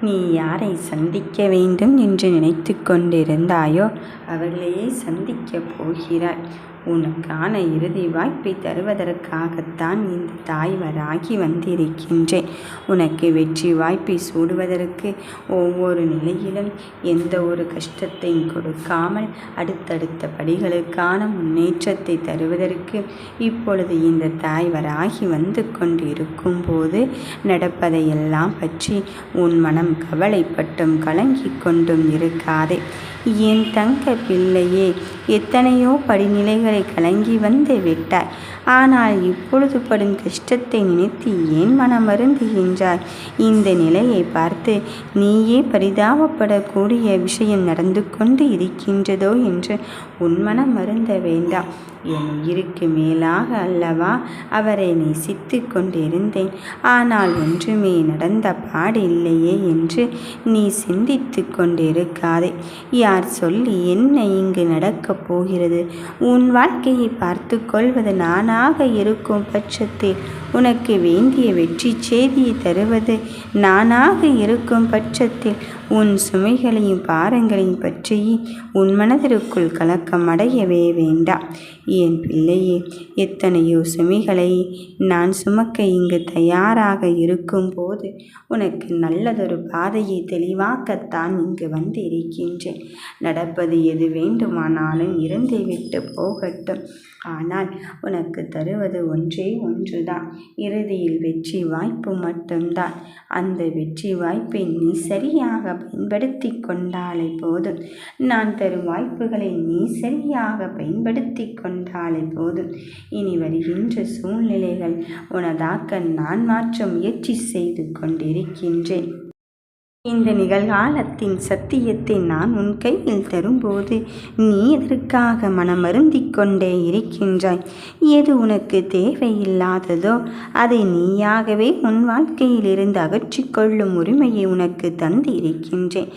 நீ யாரை சந்திக்க வேண்டும் என்று நினைத்து கொண்டிருந்தாயோ அவர்களையே சந்திக்கப் போகிறாய். உனக்கான இறுதி வாய்ப்பை தருவதற்காகத்தான் இந்த தாய்வராகி வந்திருக்கின்றேன். உனக்கு வெற்றி வாய்ப்பை சூடுவதற்கு ஒவ்வொரு நிலையிலும் எந்த ஒரு கஷ்டத்தையும் கொடுக்காமல் அடுத்தடுத்த படிகளுக்கான முன்னேற்றத்தை தருவதற்கு இப்பொழுது இந்த தாய்வராகி வந்து கொண்டிருக்கும் போது நடப்பதையெல்லாம் பற்றி உன் மனம் கவலைப்பட்டும் கலங்கி கொண்டும் இருக்காதே. என் தங்க பிள்ளையே எத்தனையோ படிநிலைகளை கலங்கி வந்து விட்டாய். ஆனால் இப்பொழுது படும் கஷ்டத்தை நினைத்து ஏன் மனம் வருந்துகின்றாய்? இந்த நிலையை பார்த்து நீயே பரிதாபப்படக்கூடிய விஷயம் நடந்து கொண்டு இருக்கின்றதோ என்று உன் மனம் மருந்த வேண்டாம். என் உயிருக்கு மேலாக அல்லவா? அவரை நேசித்து கொண்டிருந்தேன். ஆனால் ஒன்றுமே நடந்த பாடில்லையே என்று நீ சிந்தித்து கொண்டிருக்காதே. யார் சொல்லி என்ன இங்கு நடக்கப் போகிறது? உன் வாழ்க்கையை பார்த்து கொள்வது நானாக இருக்கும் பட்சத்தில் உனக்கு வேண்டிய வெற்றி செய்தியை தருவது நானாக இருக்கும் பட்சத்தில். உன் சுமைகளையும் பாரங்களையும் பற்றி உன் மனதிற்குள் கலக்கம் அடையவே வேண்டாம். என் பிள்ளையே எத்தனையோ சுமைகளை நான் சுமக்க இங்கு தயாராக இருக்கும்போது உனக்கு நல்லதொரு பாதையை தெளிவாக்கத்தான் இங்கு வந்து இருக்கின்றேன் நடப்பது எது வேண்டுமானாலும் இருந்து விட்டு போகட்டும். ஆனால் உனக்கு தருவது ஒன்றே ஒன்றுதான். இறுதியில் வெற்றி வாய்ப்பு மட்டும்தான். அந்த வெற்றி வாய்ப்பை நீ சரியாக பயன்படுத்தி கொண்டாலே போதும். நான் தரும் வாய்ப்புகளை நீ சரியாக பயன்படுத்தி கொண்டாலே போதும். இனி வருகின்ற சூழ்நிலைகள் உனதாக்க நான் மாற்ற முயற்சி செய்து கொண்டிருக்கின்றேன். இந்த நிகழ்காலத்தின் சத்தியத்தை நான் உன் கையில் தரும்போது நீ எதற்காக மனமருந்திக் கொண்டே இருக்கின்றாய்? எது உனக்கு தேவையில்லாததோ அதை நீயாகவே உன் வாழ்க்கையிலிருந்து அகற்றிக்கொள்ளும் உரிமையை உனக்கு தந்து இருக்கின்றேன்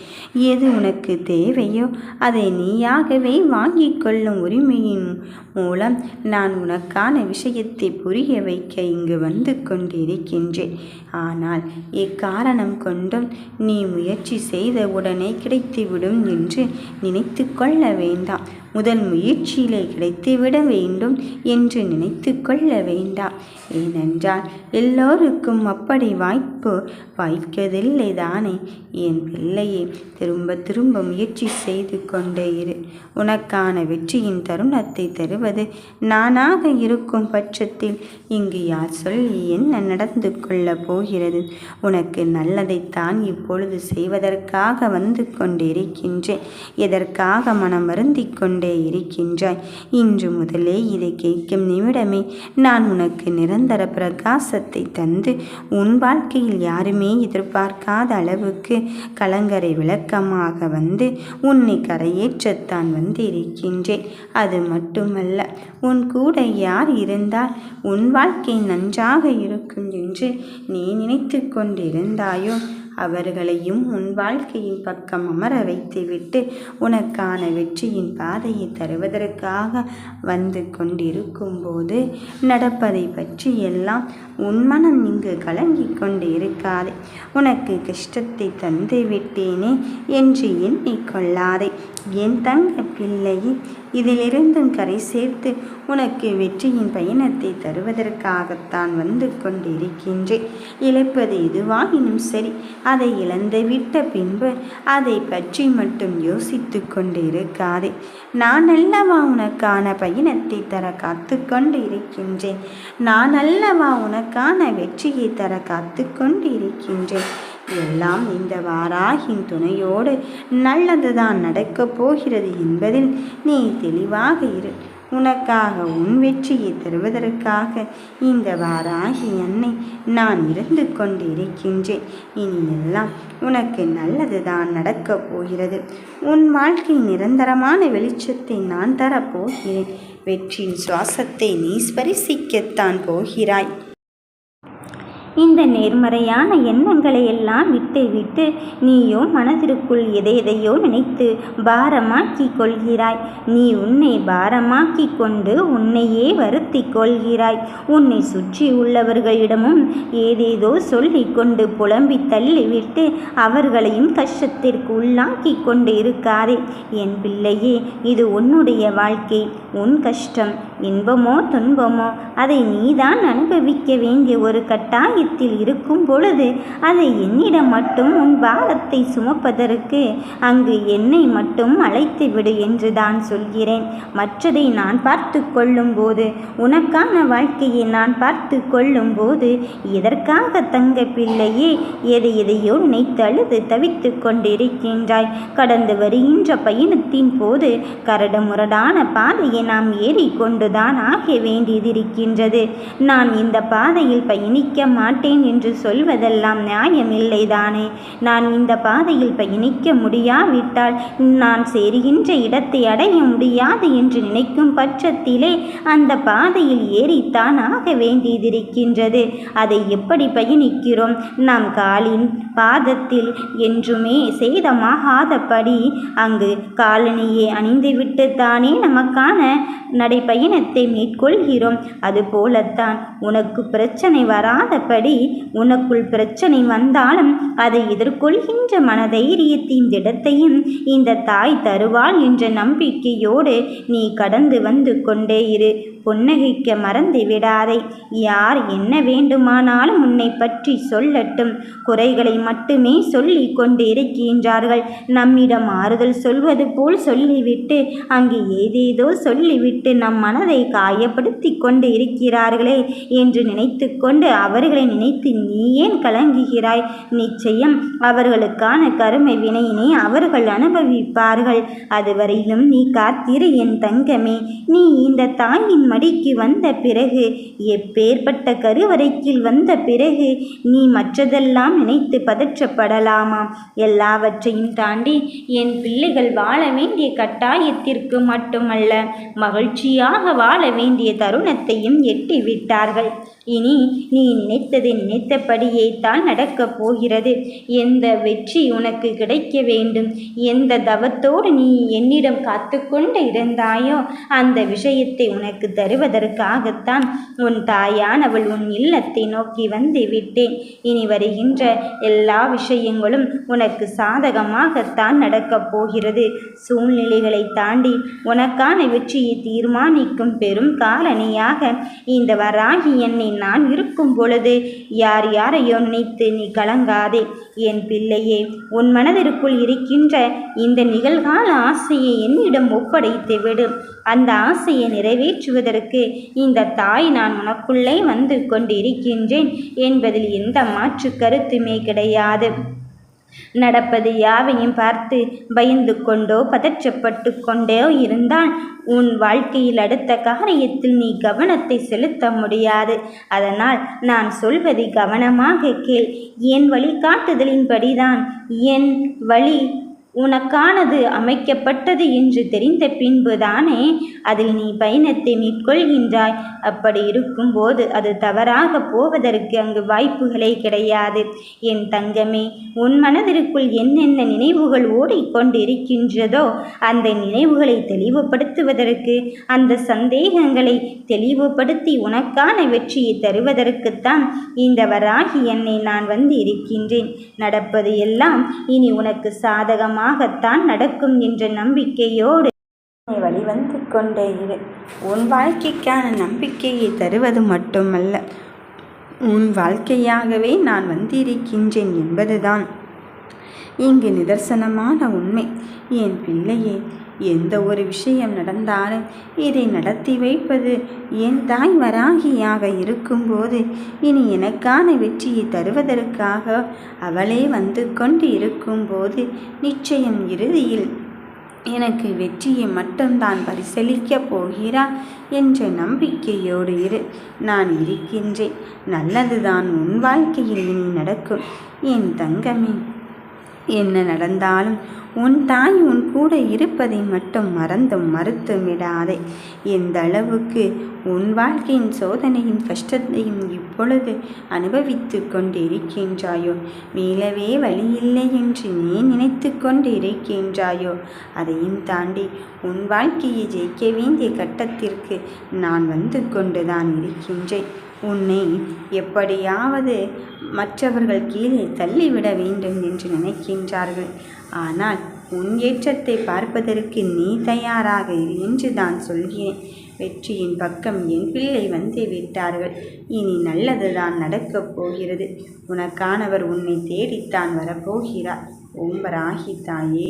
எது உனக்கு தேவையோ அதை நீயாகவே வாங்கிக் கொள்ளும் உரிமையின் மூலம் நான் உனக்கான விஷயத்தை புரிய வைக்க இங்கு வந்து கொண்டிருக்கின்றேன். ஆனால் எக்காரணம் கொண்டும் நீ முயற்சி செய்த உடனே கிடைத்துவிடும் என்று நினைத்து கொள்ள வேண்டாம். முதல் முயற்சியிலே கிடைத்துவிட வேண்டும் என்று நினைத்து கொள்ள வேண்டாம். ஏனென்றால் எல்லோருக்கும் அப்படி வாய்ப்பு வாய்க்கதில்லை தானே. என் பிள்ளையை திரும்ப திரும்ப முயற்சி செய்து கொண்டே இரு. உனக்கான வெற்றியின் தருணத்தை தருவது நானாக இருக்கும் பட்சத்தில் இங்கு யார் சொல்லி என்ன நடந்து கொள்ளப் போகிறது? உனக்கு நல்லதைத்தான் இப்பொழுது செய்வதற்காக வந்து கொண்டிருக்கின்றேன். எதற்காக மனம் வருந்திக் கொண்டே இருக்கின்றாய்? இன்று முதலே இதை கேட்கும் நிமிடமே நான் உனக்கு நிரந்தர பிரகாசத்தை தந்து உன் வாழ்க்கையில் யாருமே எதிர்பார்க்காத அளவுக்கு கலங்கரை விளக்கமாக வந்து உன்னை கரையேற்றத்தான் வந்து இருக்கின்றேன். அது மட்டுமல்ல உன் கூட யார் இருந்தால் உன் வாழ்க்கை நன்றாக இருக்கும் என்று நீ நினைத்து கொண்டிருந்தாயோ? அவர்களையும் உன் வாழ்க்கையின் பக்கம் அமர வைத்துவிட்டு உனக்கான வெற்றியின் பாதையை தருவதற்காக வந்து கொண்டிருக்கும் போது நடப்பதை பற்றி எல்லாம் உன் மனம் இங்கு கலங்கி கொண்டு இருக்காதே உனக்கு கஷ்டத்தை தந்து விட்டேனே என்று எண்ணிக்கொள்ளாதே என் தங்க பிள்ளையை இதிலிருந்தும் கரை சேர்த்து உனக்கு வெற்றியின் பயணத்தை தருவதற்காகத்தான் வந்து கொண்டிருக்கின்றேன். இழப்பது எதுவாயினும் சரி அதை இழந்துவிட்ட பின்பு அதை பற்றி மட்டும் யோசித்து கொண்டு இருக்காதே நான் அல்லவா உனக்கான பயணத்தை தர காத்து கொண்டு இருக்கின்றேன் நான் அல்லவா உனக்கான வெற்றியை தர காத்து கொண்டு இருக்கின்றேன் எல்லாம் இந்த வாராகின் துணையோடு நல்லதுதான் நடக்கப் போகிறது என்பதில் நீ தெளிவாக இரு. உனக்காக உன் வெற்றியை தருவதற்காக இந்த வாராகி என்னை நான் இருந்து கொண்டிருக்கின்றேன். இனி எல்லாம் உனக்கு நல்லதுதான் நடக்கப் போகிறது. உன் வாழ்க்கை நிரந்தரமான வெளிச்சத்தை நான் தரப்போகிறேன் வெற்றியின் சுவாசத்தை நீ ஸ்பரிசிக்கத்தான் போகிறாய். இந்த நேர்மறையான எண்ணங்களை எல்லாம் விட்டு விட்டு நீயோ மனதிற்குள் எதை எதையோ நினைத்து பாரமாக்கி கொள்கிறாய். நீ உன்னை பாரமாக்கி கொண்டு உன்னையே வருத்தி கொள்கிறாய். உன்னை சுற்றி உள்ளவர்களிடமும் ஏதேதோ சொல்லிக் கொண்டு புலம்பி தள்ளிவிட்டு அவர்களையும் கஷ்டத்திற்கு உள்ளாக்கி கொண்டு இருக்காதே. என் பிள்ளையே இது உன்னுடைய வாழ்க்கை. உன் கஷ்டம் இன்பமோ துன்பமோ அதை நீதான் அனுபவிக்க வேண்டிய ஒரு கட்டாயத்தில் இருக்கும் பொழுது அதை என்னிடம் மட்டும் உன் பாரத்தை சுமப்பதற்கு அங்கு என்னை மட்டும் அழைத்து விடு என்று தான் சொல்கிறேன். மற்றதை நான் பார்த்து கொள்ளும்போது உனக்கான வாழ்க்கையை நான் பார்த்து கொள்ளும்போது எதற்காக தங்க பிள்ளையே எதை எதையோ உன்னை தழுது தவித்து கொண்டிருக்கின்றாய். கடந்து வருகின்ற பயணத்தின் போது கரடுமுரடான பாதையை நாம் ஏறிக்கொண்டுதான் ஆக வேண்டியதிருக்கின்றது. நான் இந்த பாதையில் பயணிக்க மாட்டேன். என்று சொல்வதெல்லாம் நியாயமில்லைதானே. நான் இந்த பாதையில் பயணிக்க முடியாவிட்டால் நான் சேருகின்ற இடத்தை அடைய முடியாது என்று நினைக்கும் பட்சத்திலே அந்த பாதையில் ஏறித்தான் ஆக வேண்டியதிருக்கின்றது. அதை எப்படி பயணிக்கிறோம்? நாம் காலின் பாதத்தில் என்றுமே சேதமாகாதபடி அங்கு காலனியை அணிந்துவிட்டு தானே நமக்கான நடைப்பயணத்தை மேற்கொள்கிறோம். அதுபோலத்தான் உனக்கு பிரச்சனை வராதபடி உனக்குள் பிரச்சனை வந்தாலும் அதை எதிர்கொள்கின்ற மனதைரியத்தின் திடத்தையும் இந்த தாய் தருவாள் என்ற நம்பிக்கையோடு நீ கடந்து வந்து கொண்டே இரு. புன்னகைக்க மறந்து விடாதே யார் என்ன வேண்டுமானாலும் உன்னை பற்றி சொல்லட்டும். குறைகளை மட்டுமே சொல்லி கொண்டு இருக்கின்றார்கள் நம்மிடம் ஆறுதல் சொல்வது போல் சொல்லிவிட்டு அங்கு ஏதேதோ சொல்லிவிட்டு நம் மனதை காயப்படுத்தி கொண்டு இருக்கிறார்களே என்று நினைத்து கொண்டு அவர்களை நினைத்து நீ ஏன் கலங்குகிறாய்? நிச்சயம் அவர்களுக்கான கருமை வினையினை அவர்கள் அனுபவிப்பார்கள். அதுவரையிலும் நீ காத்திரு என் தங்கமே. நீ இந்த தாயின் மடிக்கு வந்த பிறகு எப்பேற்பட்ட கருவறைக்கில் வந்த பிறகு நீ மற்றதெல்லாம் நினைத்து பதற்றப்படலாமா எல்லாவற்றையும் தாண்டி என் பிள்ளைகள் வாழ வேண்டிய கட்டாயத்திற்கு மட்டுமல்ல மகிழ்ச்சியாக வாழ வேண்டிய தருணத்தையும் எட்டி விட்டார்கள் இனி நீ நினைத்தது நினைத்தபடியே தான் நடக்கப் போகிறது. எந்த வெற்றி உனக்கு கிடைக்க வேண்டும்? எந்த தவத்தோடு நீ என்னிடம் காத்து கொண்டு இருந்தாயோ அந்த விஷயத்தை உனக்கு தருவதற்காகத்தான் உன் தாயானவள் உன் இல்லத்தை நோக்கி வந்து விட்டேன் இனி வருகின்ற எல்லா விஷயங்களும் உனக்கு சாதகமாகத்தான் நடக்கப் போகிறது. சூழ்நிலைகளை தாண்டி உனக்கான வெற்றியை தீர்மானிக்கும் பெரும் காரணியாக இந்த வராகி என்னை நான் இருக்கும் பொழுது யார் யாரையோ நினைத்து நீ கலங்காதே. என் பிள்ளையே உன் மனதிற்குள் இருக்கின்ற இந்த நிகழ்கால ஆசையை என்னிடம் ஒப்படைத்து விடு அந்த ஆசையை நிறைவேற்றுவதற்கு இந்த தாய் நான் உனக்குள்ளே வந்து கொண்டிருக்கின்றேன் என்பதில் எந்த மாற்று கருத்துமே கிடையாது. நடப்பது யாவையும் பார்த்து பயந்து கொண்டோ பதற்றப்பட்டு கொண்டோ இருந்தால் உன் வாழ்க்கையில் அடுத்த காரியத்தில் நீ கவனத்தை செலுத்த முடியாது. அதனால் நான் சொல்வதை கவனமாக கேள். என் வழிகாட்டுதலின்படிதான் என் வழி உனக்கானது அமைக்கப்பட்டது என்று தெரிந்த பின்புதானே அதில் நீ பயணத்தை மேற்கொள்கின்றாய். அப்படி இருக்கும்போது அது தவறாக போவதற்கு அங்கு வாய்ப்புகளே கிடையாது. என் தங்கமே உன் மனதிற்குள் என்னென்ன நினைவுகள் ஓடிக்கொண்டிருக்கின்றதோ அந்த நினைவுகளை தெளிவுபடுத்துவதற்கு அந்த சந்தேகங்களை தெளிவுபடுத்தி உனக்கான வெற்றியை தருவதற்குத்தான் இந்த வராகி என்னை நான் வந்து இருக்கின்றேன் நடப்பது எல்லாம் இனி உனக்கு சாதகமாக சுலபமாகத்தான் நடக்கும் என்ற நம்பிக்கையோடு வழிவந்து கொண்டே இரு. உன் வாழ்க்கைக்கான நம்பிக்கையை தருவது மட்டுமல்ல. உன் வாழ்க்கையாகவே நான் வந்திருக்கின்றேன் என்பதுதான். இங்கு நிதர்சனமான உண்மை. என் பிள்ளையே எந்த ஒரு விஷயம் நடந்தாலும் இதை நடத்தி வைப்பது என் தாய் வராகியாக இருக்கும்போது இனி எனக்கான வெற்றியை தருவதற்காக அவளே வந்து கொண்டு இருக்கும்போது நிச்சயம் இறுதியில் எனக்கு வெற்றியை மட்டும்தான் பரிசளிக்கப் போகிறார் என்ற நம்பிக்கையோடு இரு. நான் இருக்கின்றேன். நல்லதுதான் உன் வாழ்க்கையில் இனி நடக்கும். என் தங்கமே என்ன நடந்தாலும் உன் தாய் உன் கூட இருப்பதை மட்டும் மறந்தும் மறுத்தும் விடாதே. எந்த அளவுக்கு உன் வாழ்க்கையின் சோதனையும் கஷ்டத்தையும் இப்பொழுது அனுபவித்து கொண்டிருக்கின்றாயோ மீளவே வழியில்லை என்று நீ நினைத்து கொண்டிருக்கின்றாயோ அதையும் தாண்டி உன் வாழ்க்கையை ஜெயிக்க வேண்டிய கட்டத்திற்கு நான் வந்து கொண்டுதான் இருக்கின்றேன். உன்னை எப்படியாவது மற்றவர்கள் கீழே தள்ளிவிட வேண்டும் என்று நினைக்கின்றார்கள். ஆனால் உன் ஏற்றத்தை பார்ப்பதற்கு நீ தயாராக இரு என்று தான் சொல்கிறேன். வெற்றியின் பக்கம் என் பிள்ளை வந்து விட்டார்கள். இனி நல்லதுதான் நடக்கப் போகிறது. உனக்கானவர் உன்னை தேடித்தான் வரப்போகிறார். ஓம்பராகி தாயே